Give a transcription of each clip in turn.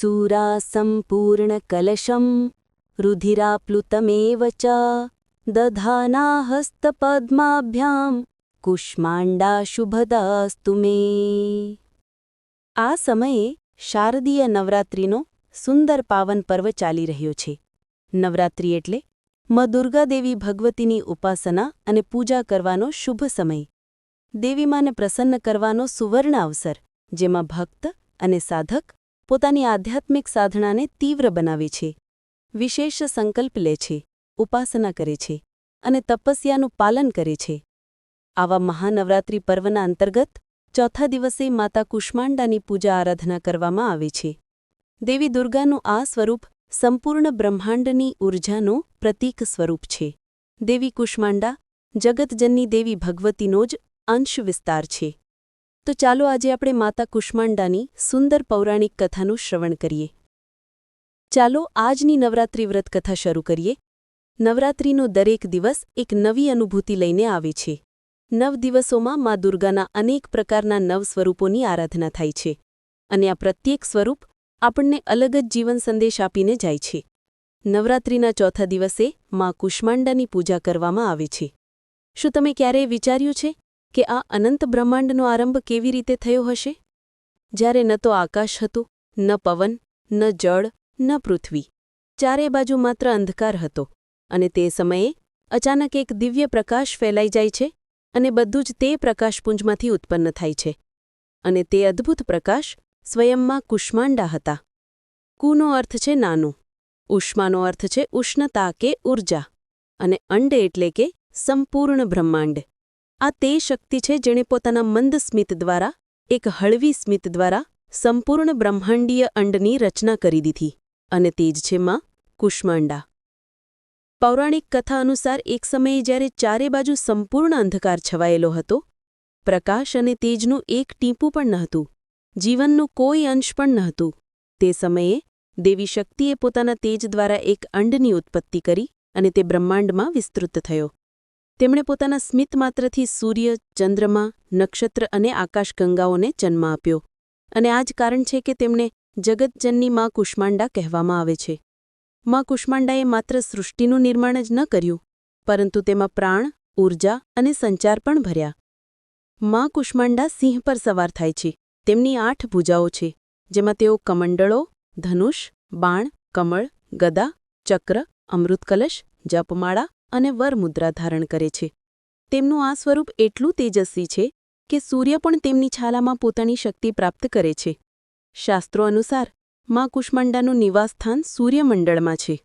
सूरा सम्पूर्णकलशं रुधिराप्लुतमेव च दधाना हस्तपद्माभ्यां કુષ્માંડાશુભદાસ્તુ મે આ સમયે શારદીય નવરાત્રિનો સુંદર પાવન પર્વ ચાલી રહ્યો છે નવરાત્રિ એટલે માં દુર્ગાદેવી ભગવતીની ઉપાસના અને પૂજા કરવાનો શુભ સમય દેવીમાને પ્રસન્ન કરવાનો સુવર્ણ અવસર જેમાં ભક્ત અને સાધક પોતાની આધ્યાત્મિક સાધનાને તીવ્ર બનાવે છે, વિશેષ સંકલ્પ લે છે, ઉપાસના કરે છે અને તપસ્યાનું પાલન કરે છે. આવા મહાનવરાત્રિ પર્વના અંતર્ગત ચોથા દિવસે માતા કુષ્માંડાની પૂજા આરાધના કરવામાં આવે છે. દેવી દુર્ગાનું આ સ્વરૂપ સંપૂર્ણ બ્રહ્માંડની ઊર્જાનું પ્રતીક સ્વરૂપ છે. દેવી કુષ્માંડા જગતજનની દેવી ભગવતીનો જ અંશ વિસ્તાર છે. તો ચાલો આજે આપણે માતા કુષ્માંડાની સુંદર પૌરાણિક કથાનું શ્રવણ કરીએ. ચાલો આજની નવરાત્રિ વ્રત કથા શરૂ કરીએ. નવરાત્રિનો દરેક દિવસ એક નવી અનુભૂતિ લઈને આવે છે. નવ દિવસોમાં મા દુર્ગાના અનેક પ્રકારના નવ સ્વરૂપોની આરાધના થાય છે. અને આ પ્રત્યેક સ્વરૂપ આપણને અલગ જ જીવન સંદેશ આપીને જાય છે. નવરાત્રિના ચોથા દિવસે મા કુષ્માંડાની પૂજા કરવામાં આવે છે. શું તમે ક્યારેય વિચાર્યું છે? કે આ અનંત બ્રહ્માંડનો આરંભ કેવી રીતે થયો હશે? જ્યારે ન તો આકાશ હતું, ન પવન, ન જળ, ન પૃથ્વી. ચારે બાજુ માત્ર અંધકાર હતો. અને તે સમયે અચાનક એક દિવ્ય પ્રકાશ ફેલાઈ જાય છે અને બધું જ તે પ્રકાશપુંજમાંથી ઉત્પન્ન થાય છે. અને તે અદ્ભુત પ્રકાશ સ્વયંમાં કુષ્માંડા હતા. કુનો અર્થ છે નાનું. ઉષ્માનો અર્થ છે ઉષ્ણતા કે ઊર્જા અને અંડ એટલે કે સંપૂર્ણ બ્રહ્માંડ. આ તે શક્તિ છે જેણે પોતાના મંદ સ્મિત દ્વારા, એક હળવી સ્મિત દ્વારા, સંપૂર્ણ બ્રહ્માંડીય અંડની રચના કરી દીધી. અને તે જ છે માં કુષ્માંડા. પૌરાણિક કથા અનુસાર એક સમયે જ્યારે ચારે બાજુ સંપૂર્ણ અંધકાર છવાયેલો હતો, પ્રકાશ અને તેજનું એક ટીપું પણ નહોતું, જીવનનું કોઈ અંશ પણ નહોતું. તે સમયે દેવી શક્તિએ પોતાના તેજ દ્વારા એક અંડની ઉત્પત્તિ કરી અને તે બ્રહ્માંડમાં વિસ્તૃત થયો. તેમણે પોતાના સ્મિત માત્રથી સૂર્ય, ચંદ્રમા, નક્ષત્ર અને આકાશગંગાઓને જન્મ આપ્યો. અને આ જ કારણ છે કે તેમને જગતજનની માં કુષ્માંડા કહેવામાં આવે છે. માં કુષ્માંડાએ માત્ર સૃષ્ટિનું નિર્માણ જ ન કર્યું, પરંતુ તેમાં પ્રાણ ઊર્જા અને સંચાર પણ ભર્યા. માં કુષ્માંડા સિંહ પર સવાર થાય છે. તેમની આઠ ભૂજાઓ છે, જેમાં તેઓ કમંડળો, ધનુષ, બાણ, કમળ, ગદા, ચક્ર, અમૃતકલશ, જપમાળા અને વરમુદ્રા ધારણ કરે છે. તેમનું આ સ્વરૂપ એટલું તેજસ્વી છે કે સૂર્ય પણ તેમની છાલામાં પોતાની શક્તિ પ્રાપ્ત કરે છે. શાસ્ત્રો અનુસાર, માં કુષ્મંડાનું નિવાસસ્થાન સૂર્યમંડળમાં છે.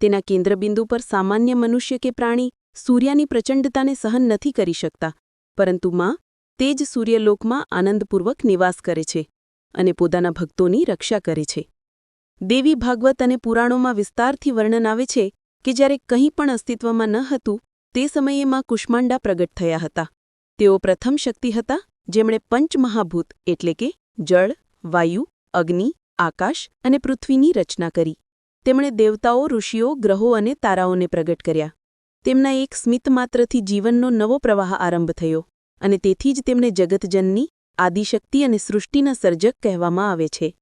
તેના કેન્દ્રબિંદુ પર સામાન્ય મનુષ્ય કે પ્રાણી સૂર્યની પ્રચંડતાને સહન નથી કરી શકતા, પરંતુ માં તે જ સૂર્યલોકમાં આનંદપૂર્વક નિવાસ કરે છે અને પોતાના ભક્તોની રક્ષા કરે છે. દેવી ભાગવત અને પુરાણોમાં વિસ્તારથી વર્ણન આવે છે કે જ્યારે કંઈ પણ અસ્તિત્વમાં ન હતું, તે સમયે માં કુષ્માંડા પ્રગટ થયા હતા. તેઓ પ્રથમ શક્તિ હતા, જેમણે પંચમહાભૂત એટલે કે જળ, વાયુ, અગ્નિ, આકાશ અને પૃથ્વીની રચના કરી. તેમણે દેવતાઓ, ઋષિઓ, ગ્રહો અને તારાઓને પ્રગટ કર્યા. તેમના એક સ્મિત માત્રથી જીવનનો નવો પ્રવાહ આરંભ થયો, અને તેથી જ તેમને જગતજનની, આદિશક્તિ અને સૃષ્ટિના સર્જક કહેવામાં આવે છે.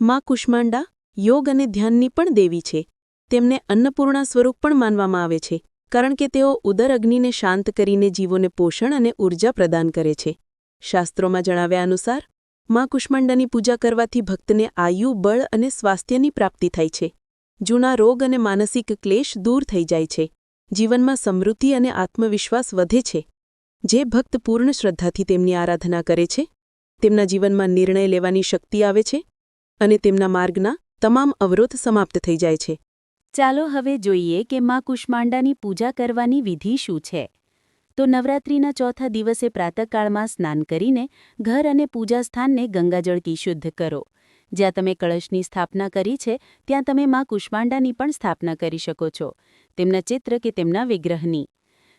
માં કુષ્માંડા, યોગ અને ધ્યાનની પણ દેવી છે. તેમને અન્નપૂર્ણા સ્વરૂપ પણ માનવામાં આવે છે, કારણ કે તેઓ ઉદર અગ્નિને શાંત કરીને જીવોને પોષણ અને ઊર્જા પ્રદાન કરે છે. શાસ્ત્રોમાં જણાવ્યા અનુસાર, માં કુષ્માંડાની પૂજા કરવાથી ભક્તને આયુ, બળ અને સ્વાસ્થ્યની પ્રાપ્તિ થાય છે. જૂના રોગ અને માનસિક ક્લેશ દૂર થઈ જાય છે. જીવનમાં સમૃદ્ધિ અને આત્મવિશ્વાસ વધે છે. જે ભક્ત પૂર્ણ શ્રદ્ધાથી તેમની આરાધના કરે છે, તેમના જીવનમાં નિર્ણય લેવાની શક્તિ આવે છે અને તેમના માર્ગના તમામ અવરોધ સમાપ્ત થઈ જાય છે. ચાલો હવે જોઈએ કે માં કુષ્માંડાની પૂજા કરવાની વિધિ શું છે. તો નવરાત્રિના ચોથા દિવસે પ્રાતકાળમાં સ્નાન કરીને ઘર અને પૂજા સ્થાનને ગંગાજળથી શુદ્ધ કરો. જ્યાં તમે કળશની સ્થાપના કરી છે, ત્યાં તમે માં કુષ્માંડાની પણ સ્થાપના કરી શકો છો, તેમના ચિત્ર કે તેમના વિગ્રહની.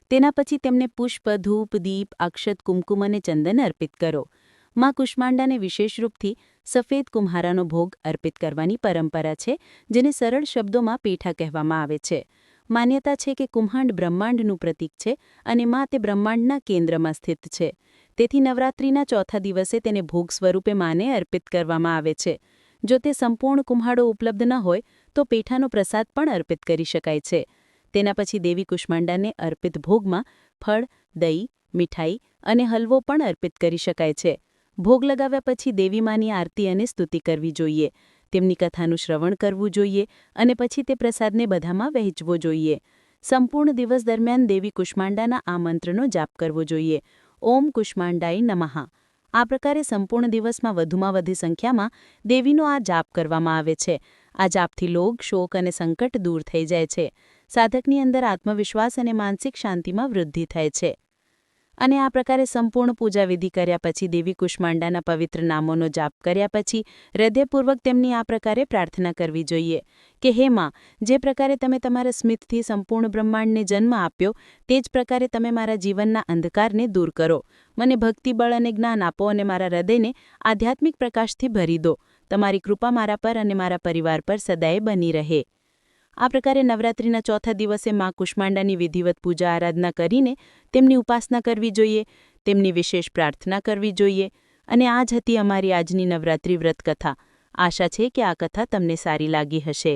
તેના પછી તેમને પુષ્પ, ધૂપ, દીપ, અક્ષત, કુમકુમ અને ચંદન અર્પિત કરો. માં કુષ્માંડાને વિશેષ રૂપથી સફેદ કુમ્હારાનો ભોગ અર્પિત કરવાની પરંપરા છે, જેને સરળ શબ્દોમાં પેઠા કહેવામાં આવે છે. માન્યતા છે કે કુમ્હાંડ બ્રહ્માંડનું પ્રતીક છે અને માં તે બ્રહ્માંડના કેન્દ્રમાં સ્થિત છે. તેથી નવરાત્રિના ચોથા દિવસે તેને ભોગ સ્વરૂપે માને અર્પિત કરવામાં આવે છે. જો તે સંપૂર્ણ કુમ્હાડો ઉપલબ્ધ ન હોય, તો પેઠાનો પ્રસાદ પણ અર્પિત કરી શકાય છે. તેના પછી દેવી કુષ્માંડાને અર્પિત ભોગમાં ફળ, દહીં, મીઠાઈ અને હલવો પણ અર્પિત કરી શકાય છે. ભોગ લગાવ્યા પછી દેવીમાની આરતી અને સ્તુતિ કરવી જોઈએ. તેમની કથાનું શ્રવણ કરવું જોઈએ અને પછી તે પ્રસાદને બધામાં વહેંચવો જોઈએ. સંપૂર્ણ દિવસ દરમિયાન દેવી કુષ્માંડાના આ મંત્રનો જાપ કરવો જોઈએ. ઓમ કુષ્માંડાઈ નમઃ. આ પ્રકારે સંપૂર્ણ દિવસમાં વધુમાં વધુ સંખ્યામાં દેવીનો આ જાપ કરવામાં આવે છે. આ જાપથી લોગ, શોક અને સંકટ દૂર થઈ જાય છે. સાધકની અંદર આત્મવિશ્વાસ અને માનસિક શાંતિમાં વૃદ્ધિ થાય છે. અને આ પ્રકારે સંપૂર્ણ પૂજાવિધિ કર્યા પછી દેવી કુષ્માંડાના પવિત્ર નામોનો જાપ કર્યા પછી હૃદયપૂર્વક તેમની આ પ્રકારે પ્રાર્થના કરવી જોઈએ કે, હે માં, જે પ્રકારે તમે તમારા સ્મિતથી સંપૂર્ણ બ્રહ્માંડને જન્મ આપ્યો, તે જ પ્રકારે તમે મારા જીવનના અંધકારને દૂર કરો. મને ભક્તિબળ અને જ્ઞાન આપો અને મારા હૃદયને આધ્યાત્મિક પ્રકાશથી ભરી દો. તમારી કૃપા મારા પર અને મારા પરિવાર પર સદાય બની રહે. આ પ્રકારે નવરાત્રિના ચોથા દિવસે મા કુષ્માંડાની વિધિવત પૂજા આરાધના કરીને તેમની ઉપાસના કરવી જોઈએ, તેમની વિશેષ પ્રાર્થના કરવી જોઈએ અને આ જ હતી અમારી આજની નવરાત્રિ વ્રત કથા આશા છે કે આ કથા તમને સારી લાગી હશે.